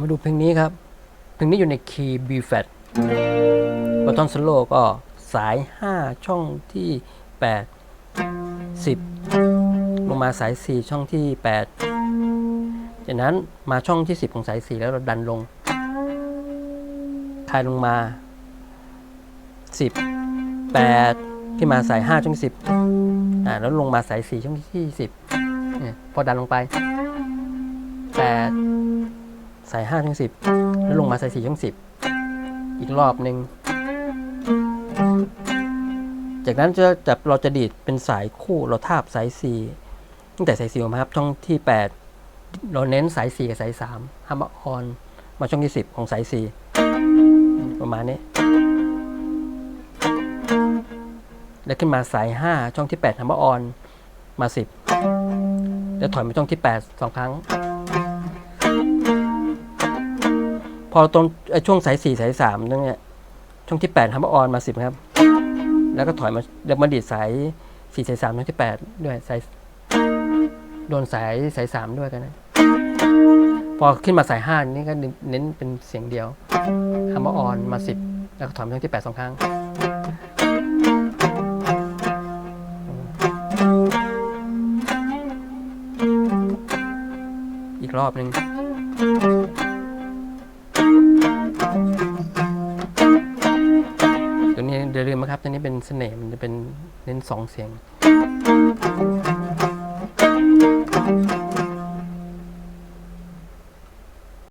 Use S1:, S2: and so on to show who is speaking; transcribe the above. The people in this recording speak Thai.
S1: มาดูเพลงนี้ครับ เพลงนี้อยู่ในคีย์ B flat บอทอนสโลก็สาย 5 ช่องที่ 8 10 ลงมาสาย 4 ช่องที่ 8 จากนั้นมาช่องที่ 10 ของสาย 4 แล้วเราดันลงคลายลงมา 10 8 ที่มาสาย 5 ช่อง 10อ่าแล้วลงมาสาย 4 ช่องที่ 10เนี่ยพอดันลงไป 8 สาย5ช่อง10 แล้วลงมาสาย4ช่อง10 อีกรอบหนึ่ง จากนั้นจะจะเราจะดีดเป็นสายคู่เราทาบสาย 4 ตั้งแต่สาย4มาครับช่องที่ 8 เราเน้นสาย 4 กับสาย3ห้ามออน มาช่องที่ 10 ของสาย 4 ประมาณนี้ แล้วขึ้นมาสาย 5 ช่องที่8ฮัมบอร์ออนมา 10 แล้วถอยมาช่องที่ 8 2 ครั้ง พอตรงไอ้ช่วงสาย4สาย3นั่นเนี่ยช่องที่8ฮัมเบอร์ออนมา10ครับ แล้วก็ถอยมาแล้วมาดีดสาย4สาย3ช่องที่8ด้วยสายโดนสายสาย3ด้วยกันนะพอขึ้นมาสาย5นี่ก็เน้นเป็นเสียงเดียวฮัมเบอร์ออนมา10แล้วก็ถอยมาช่องที่8 2ครั้งอีกรอบหนึ่ง ตัวนี้เดี๋ยวลืมนะครับตัวนี้เป็นเสน่ห์มันจะเป็นเน้นสองเสียง